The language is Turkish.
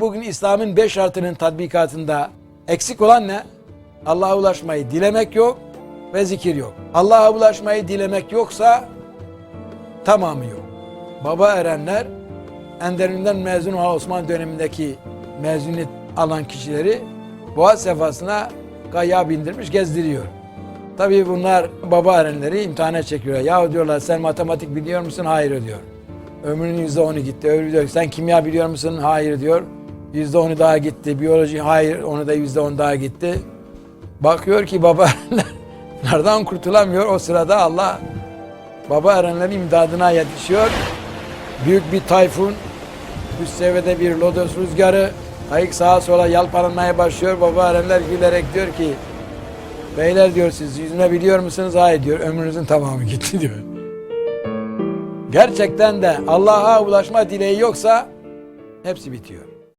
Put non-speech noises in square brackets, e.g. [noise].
Bugün İslam'ın beş şartının tatbikatında eksik olan ne? Allah'a ulaşmayı dilemek yok ve zikir yok. Allah'a ulaşmayı dilemek yoksa tamamı yok. Baba erenler Enderun'dan mezun olan Osmanlı dönemindeki mezuniyet alan kişileri boğaz sefasına kaya bindirmiş gezdiriyor. Tabii bunlar baba erenleri imtihana çekiyor. Ya diyorlar sen matematik biliyor musun? Hayır diyor. Ömrünün yüzde onu gitti. Öbürü diyor sen kimya biliyor musun? Hayır diyor. Yüzde onu daha gitti. Biyoloji hayır onu da yüzde on daha gitti. Bakıyor ki baba [laughs] erenlerden kurtulamıyor. O sırada Allah baba erenlerin imdadına yetişiyor. Büyük bir tayfun, üst seviyede bir lodos rüzgarı, kayık sağa sola yalpalanmaya başlıyor. Baba erenler gülerek diyor ki, beyler diyor siz yüzme biliyor musunuz? Hayır diyor, ömrünüzün tamamı gitti diyor. Gerçekten de Allah'a ulaşma dileği yoksa hepsi bitiyor.